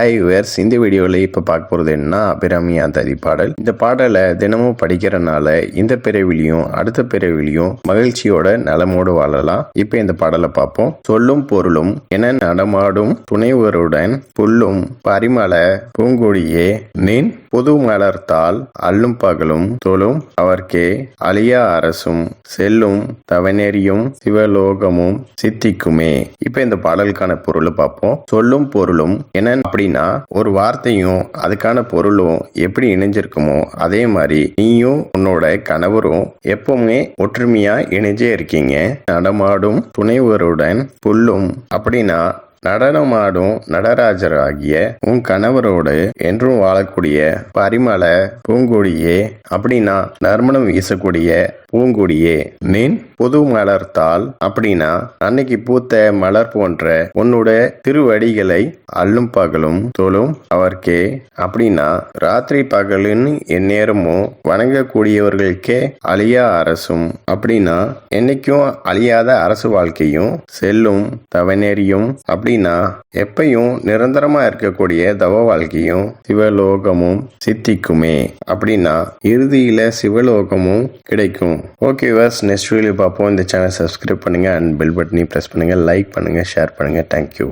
Hi verse இந்த வீடியோவில் இப்போ பார்க்க போகிறது என்ன? அபிராமியா ததி பாடல் இந்த பாடலை தினமும் படிக்கிறனால இந்த பிறவிலையும் அடுத்த பிறவிலையும் மகிழ்ச்சியோட நலமோடு வாழலாம். இப்போ இந்த பாடலை பார்ப்போம். சொல்லும் பொருளும் என நடமாடும் துணைவருடன் புல்லும் பரிமள பூங்கொடியே நின் புது மலர்த்தால் அல்லும் பகலும் தொழும் அவர்க்கே அழியா அரசும் செல்லும் தவநெறியும் சிவலோகமும் சித்திக்குமே. இப்போ இந்த பாடலுக்கான பொருளை பார்ப்போம். சொல்லும் பொருளும் என்ன அப்படின்னா ஒரு வார்த்தையும் அதுக்கான பொருளும் எப்படி இணைஞ்சிருக்குமோ அதே மாதிரி நீயும் உன்னோட கணவரும் எப்பவுமே ஒற்றுமையா இணைஞ்சே இருக்கீங்க. நடமாடும் துணைவருடன் புல்லும். அப்படின்னா நடனமாடும் நடராஜர் ஆகிய உன் கணவரோடு என்றும் வாழக்கூடிய பரிமள பூங்கொடியே. அப்படின்னா நறுமணம் வீசக்கூடிய பூங்கொடியே. நின் புது மலர்த்தால் அப்படின்னா அன்னைக்கு பூத்த மலர் போன்ற உன்னோட திருவடிகளை அள்ளும் பகலும் தொழும் அவர்க்கே. அப்படின்னா ராத்திரி பகலுன்னு எந்நேரமும் வணங்கக்கூடியவர்களுக்கே அழியா அரசும். அப்படின்னா என்னைக்கும் அழியாத அரசு வாழ்க்கையும் செல்லும் தவநெறியும். அப்படின்னா எப்பையும் நிரந்தரமா இருக்கக்கூடிய தவ வாழ்க்கையும் சிவலோகமும் சித்திக்குமே. அப்படின்னா இறுதியில சிவலோகமும் கிடைக்கும். ஓகே வர்ஸ் நெக்ஸ்ட் வீடியோ அப்போது இந்த சேனல் சப்ஸ்கிரைப் பண்ணுங்கள் அண்ட் பெல் பட்டனையும் ப்ரெஸ் பண்ணுங்கள் லைக் பண்ணுங்கள் ஷேர் பண்ணுங்கள் தேங்க்யூ